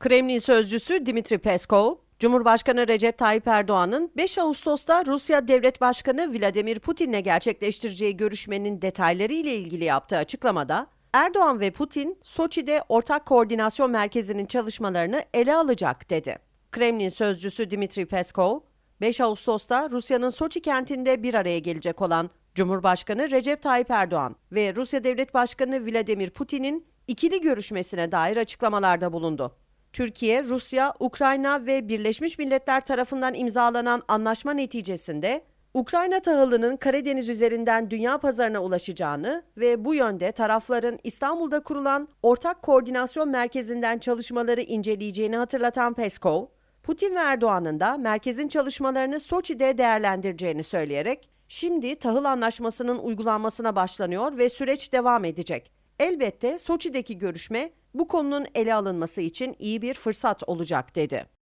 Kremlin sözcüsü Dimitri Peskov, Cumhurbaşkanı Recep Tayyip Erdoğan'ın 5 Ağustos'ta Rusya Devlet Başkanı Vladimir Putin'le gerçekleştireceği görüşmenin detayları ile ilgili yaptığı açıklamada, Erdoğan ve Putin, Soçi'de ortak koordinasyon merkezinin çalışmalarını ele alacak dedi. Kremlin sözcüsü Dimitri Peskov, 5 Ağustos'ta Rusya'nın Soçi kentinde bir araya gelecek olan Cumhurbaşkanı Recep Tayyip Erdoğan ve Rusya Devlet Başkanı Vladimir Putin'in ikili görüşmesine dair açıklamalarda bulundu. Türkiye, Rusya, Ukrayna ve Birleşmiş Milletler tarafından imzalanan anlaşma neticesinde Ukrayna tahılının Karadeniz üzerinden dünya pazarına ulaşacağını ve bu yönde tarafların İstanbul'da kurulan ortak koordinasyon merkezinden çalışmaları inceleyeceğini hatırlatan Peskov, Putin ve Erdoğan'ın da merkezin çalışmalarını Soçi'de değerlendireceğini söyleyerek, şimdi tahıl anlaşmasının uygulanmasına başlanıyor ve süreç devam edecek. Elbette Soçi'deki görüşme bu konunun ele alınması için iyi bir fırsat olacak dedi.